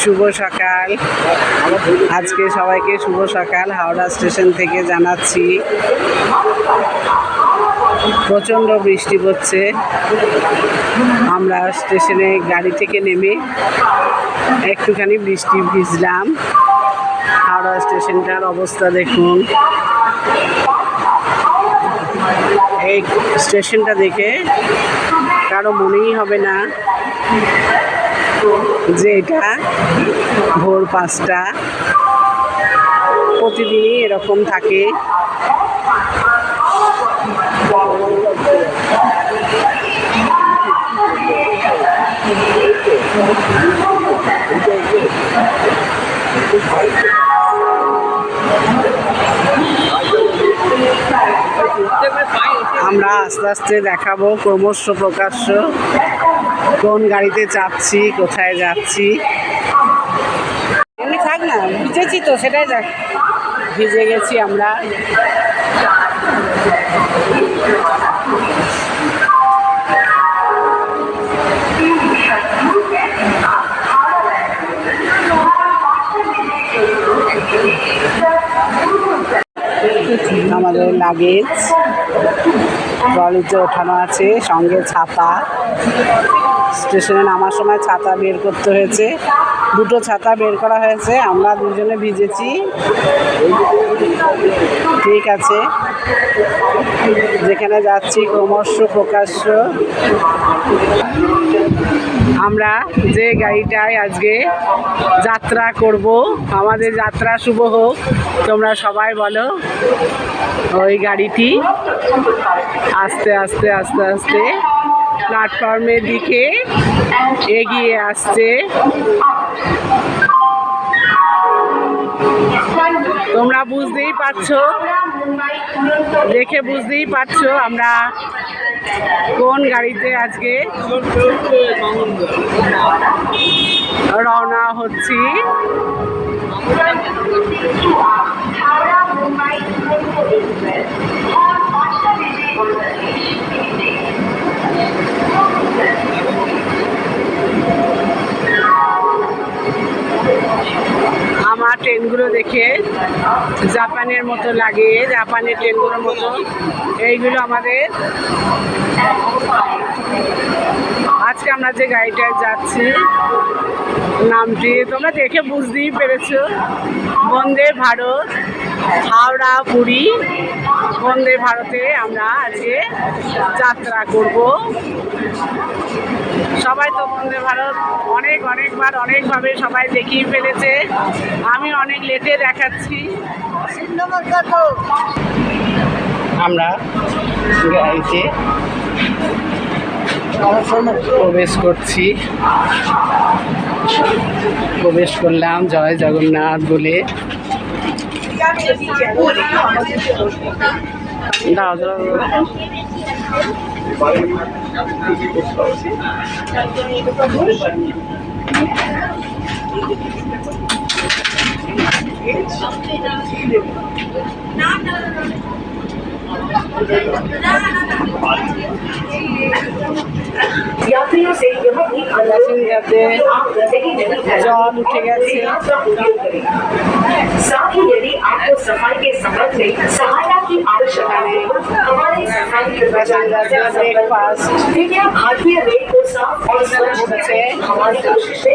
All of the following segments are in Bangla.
শুভ সকাল। আজকে সবাইকে শুভ সকাল। হাওড়া স্টেশন থেকে জানাচ্ছি, প্রচণ্ড বৃষ্টি পড়ছে। আমরা স্টেশনে গাড়ি থেকে নেমে একটুখানি বৃষ্টি ভিজলাম। হাওড়া স্টেশনটার অবস্থা দেখুন। এই স্টেশনটা দেখে কারও মনেই হবে না। যে এটা ভোর পাঁচটা। প্রতিদিনই এরকম থাকে। আমরা আস্তে আস্তে দেখাবো ক্রমশ প্রকাশ্য। কোন গাড়িতে চাচ্ছি কোথায় যাচ্ছি? এমনি থাক না, ভিজেছি তো, সেটাই যাক। ভিজে গেছি আমরা। আমাদের লাগেজ ট্রলিতে ওঠানো আছে, সঙ্গে ছাতা। স্টেশনে নামার সময় ছাতা বের করতে হয়েছে। দুটো ছাতা বের করা হয়েছে। আমরা দুজনে ভিজেছি। ঠিক আছে। যেখানে যাচ্ছি ক্রমশ প্রকাশ্য। আমরা যে গাড়িটায় আজকে যাত্রা করব, আমাদের যাত্রা শুভ হোক। তোমরা সবাই বলো, ওই গাড়িটি আস্তে আস্তে আস্তে আস্তে প্ল্যাটফর্মের দিকে এগিয়ে আসছে। তোমরা বুঝতেই পারছ, দেখে বুঝতেই পারছ আমরা কোন গাড়িতে আজকে রওনা হচ্ছি। আমার ট্রেনগুলো দেখে জাপানের মতো লাগে জাপানের ট্রেনগুলোর মতো এইগুলো আমাদের। আজকে আমরা যে গাড়িটায় যাচ্ছি, নামটি তোমরা দেখে বুঝতেই পেরেছ। বন্দে ভারত। হাওড়া, পুরী, বন্দে ভারতে আমরা আজকে যাত্রা করব। সবাই তো বন্দে ভারত অনেক, অনেকবার, অনেকভাবে সবাই দেখিয়ে ফেলেছে। আমি অনেক লেটে দেখাচ্ছি। আমরা গাড়িতে প্রবেশ করছি। প্রবেশ করলাম জয় জগন্নাথ বলে। দাও দাও দাও। यात्रियों से यह भी जान उठे साथ ही यदि आपको सफ़ाई के संबंध में सहायता की आवश्यकता है हमारे कृपया भारतीय रेल को साफ़ और स्वच्छ रखें। हमारी कोशिश में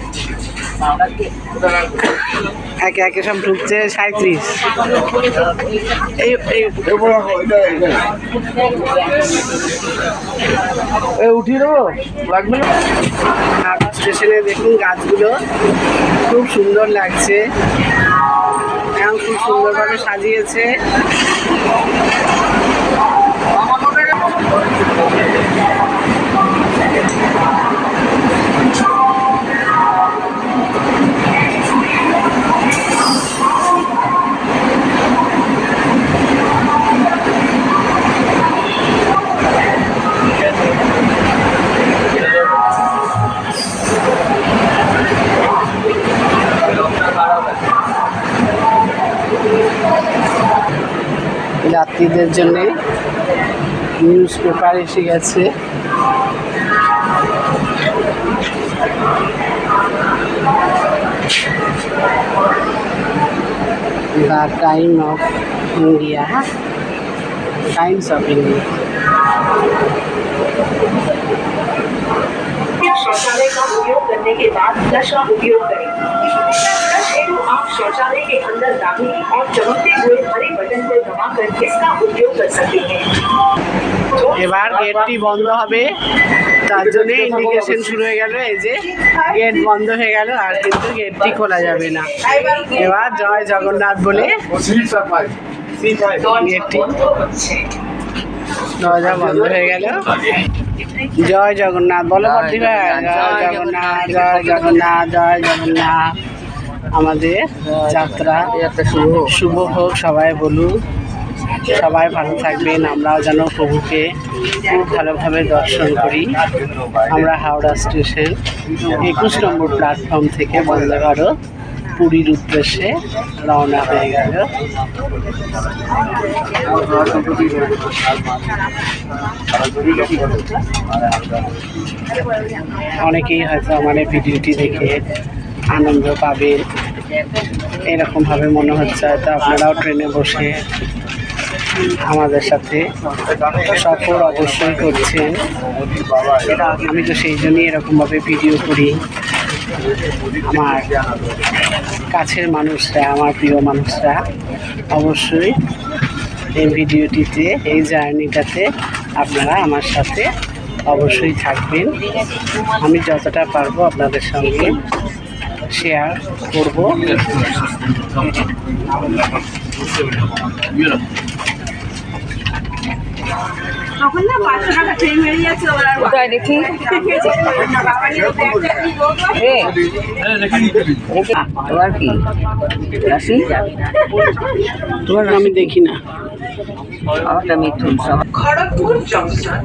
একে একে সব ঢুকছে সাঁত্রিশ এই উঠিয়ে দেবো? লাগবে না? হাওড়া স্টেশনে দেখুন গাছগুলো। খুব সুন্দর লাগছে। এবং খুব সুন্দরভাবে সাজিয়েছে। বাচ্চাদের জন্যে নিউজ পেপার এসে গেছে the Time of India Times of India शौचालय का उपयोग करने के बाद फ्लश का उपयोग करें फ्लश हेतु आप शौचालय के अंदर दाहिनी और चमकते हुए हरे बटन को दबाकर इसका उपयोग कर सकते हैं এবার গেটটি বন্ধ হবে তার জন্য ইন্ডিকেশন শুরু হয়ে গেল এই যে গেট বন্ধ হয়ে গেল আর কিন্তু গেটটি খোলা যাবে না এবার জয় জগন্নাথ বলে গেটটি দরজা বন্ধ হয়ে গেল জয় জগন্নাথ বলো বর্তি ভাই জয় জগন্নাথ জয় জগন্নাথ জয় জগন্নাথ আমাদের যাত্রা শুভ হোক, সবাই বলুন সবাই ভালো থাকবেন, আমরাও যেন প্রভুকে খুব ভালোভাবে দর্শন করি। আমরা হাওড়া স্টেশন একুশ নম্বর প্ল্যাটফর্ম থেকে বন্দে ভারত পুরীর উদ্দেশ্যে রওনা হয়ে গেল। অনেকেই হয়তো আমার ভিডিওটি দেখে আনন্দ পাবেন। এরকমভাবে মনে হচ্ছে হয়তো আপনারাও ট্রেনে বসে আমাদের সাথে সফর অবশ্যই করছেন। আমি তো সেই জন্যই এরকমভাবে ভিডিও করি। আমার কাছের মানুষরা, আমার প্রিয় মানুষরা অবশ্যই এই ভিডিওটিতে, এই জার্নিটাতে আপনারা আমার সাথে অবশ্যই থাকবেন। আমি যতটা পারব আপনাদের সঙ্গে শেয়ার করব। তখন না পাঁচশো টাকা ট্রেন বেরিয়ে যাচ্ছে ওরা আর কোথায় দেখি? তোমার কি? রাশি? তোমার আমি দেখি না। খড়গপুর জংশন।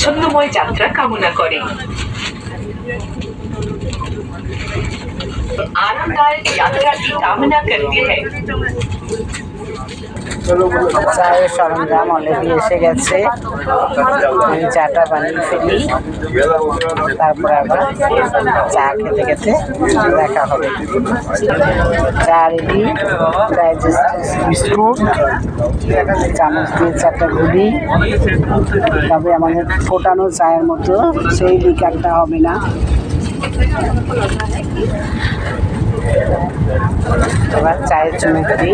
ছন্দময় যাত্রা কামনা করে आरामदायक यात्रा की कामना करते हैं চায়ের সরঞ্জাম অলরেডি এসে গেছে আমি চাটা বানিয়ে ফেলি তারপরে আবার চা খেতে খেতে দেখা হবে চা রেডি বিস্কুট চামচ দিয়ে চারটা ঘুরি তবে আমাদের ফোটানো চায়ের মতো, সেই লিকারটা হবে না। এবার চায়ের চুমুক দিই।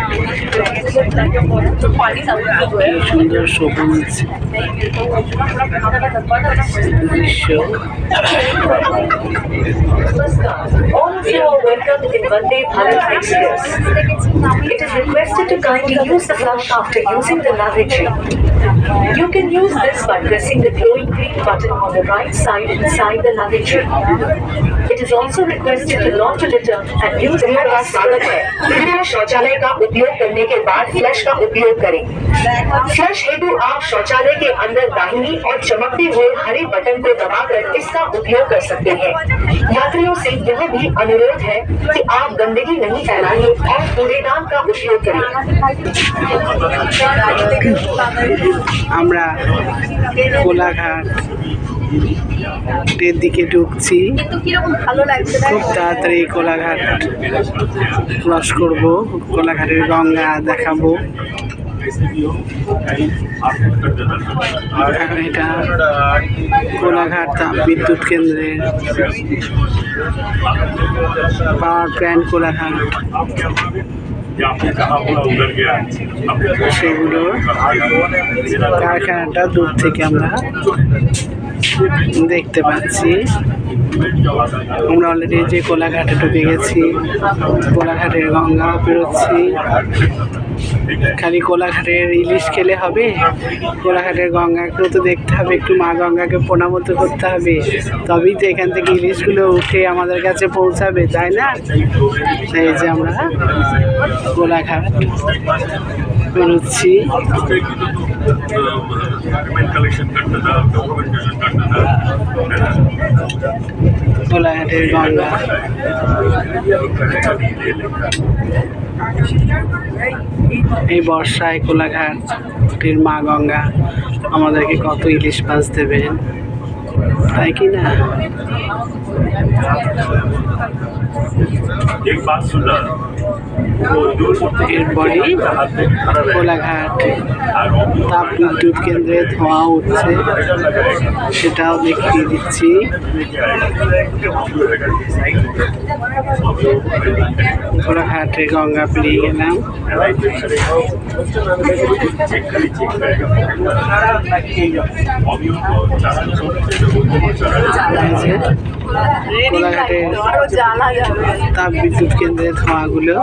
সুন্দর সবুজ দৃশ্য All of you are welcome in Vande Bharat Express. It is requested to kindly use the flush after using the lavatory. You can use this by pressing the glowing green button on the right side inside the lavatory. It is also requested to not to litter and use it as स्वागत है कृपया शौचालय का उपयोग करने के बाद फ्लश का उपयोग करें फ्लश हेतु आप शौचालय के अंदर दाहिनी और चमकते हुए हरे बटन को दबाकर इसका उपयोग कर सकते हैं यात्रियों से यह भी अनुरोध है कि आप गंदगी नहीं फैलाएँ और कूड़ेदान का उपयोग करें আমরা কোলাঘাট দিকে ঢুকছি। খুব তাড়াতাড়ি কোলাঘাট ক্রস করব, কোলাঘাটের গঙ্গা দেখাবো। এটা কোলাঘাট বিদ্যুৎ কেন্দ্রের পাওয়ার প্ল্যান্ট কোলাঘাট। সেগুলো কারখানাটা দূর থেকে আমরা দেখতে পাচ্ছি। আমরা অলরেডি যে কোলাঘাটে ঢুকে গেছি, কোলাঘাটের গঙ্গা পেরোচ্ছি। খালি কোলাঘাটের ইলিশ খেলে হবে, কোলাঘাটের গঙ্গাকেও তো দেখতে হবে, একটু মা গঙ্গাকে প্রণামত করতে হবে। তবেই তো এখান থেকে ইলিশগুলো উঠে আমাদের কাছে পৌঁছাবে, তাই না? এই যে আমরা কোলাঘাট বেরোচ্ছি। কোলাঘাটের গঙ্গা। এই বর্ষায় কোলাঘাটের মা গঙ্গা আমাদেরকে কত ইলিশ মাছ দেবেন? তাই কি না কেন্দ্রে ধোঁয়া সেটাও দেখিয়ে দিচ্ছি। কোলাঘাটে গঙ্গা পেরিয়ে গেলাম। জ্বালাইছে তাপ বিদ্যুৎ কেন্দ্রের ধোঁয়াগুলো।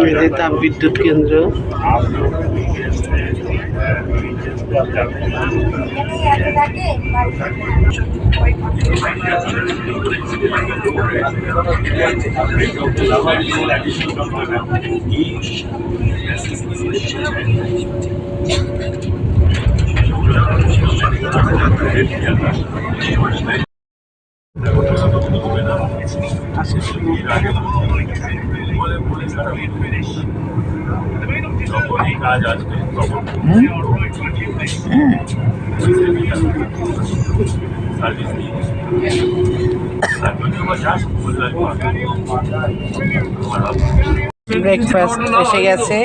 মেধে তাপ বিদ্যুৎ কেন্দ্র। যখনই কাজ আসবে তখন সার্ভিস নিয়ে ব্রেকফাস্ট এসে গেছে।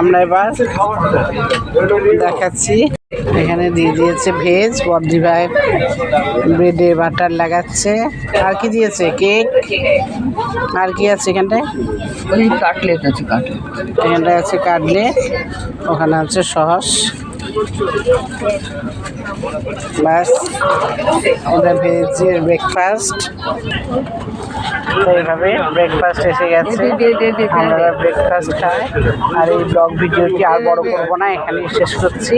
আমরা এবার দেখাচ্ছি। এখানে দিয়ে দিয়েছে ভেজ বদ্রি ভাই ব্রেডে বাটার লাগাচ্ছে। আর কি দিয়েছে? কেক আর কি আছে এখানটায়? কাটলেট আছে কাটলেট। এখানটায় আছে কাটলেট ওখানে আছে সস। ব্যাস আমাদের ভেজের ব্রেকফাস্ট এইভাবে ব্রেকফাস্ট এসে গেছে আমরা আর এই ব্লগ আর বড় করব না এখানেই শেষ করছি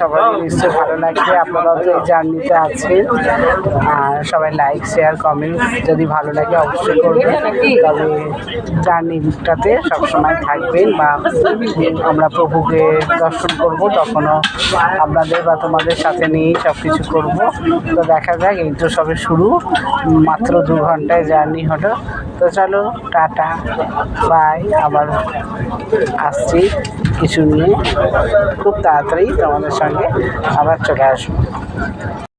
সবাই নিশ্চয়ই ভালো লাগবে তো এই জার্নিতে আছেন আর সবাই লাইক শেয়ার কমেন্ট যদি ভালো লাগে অবশ্যই করবেন তবে জার্নিটাতে সবসময় থাকবেন বা আমরা প্রভুকে দর্শন করব তখনও আপনাদের বা তোমাদের সাথে নিয়েই সব কিছু করব তো দেখা যাক এই তো সবে শুরু মাত্র দু ঘন্টায় জার্নি হলো। তো চলো, টাটা, বাই, আবার আসছি কিছু নিয়ে। খুব তাড়াতাড়ি তোমাদের সঙ্গে আবার চলে আসব।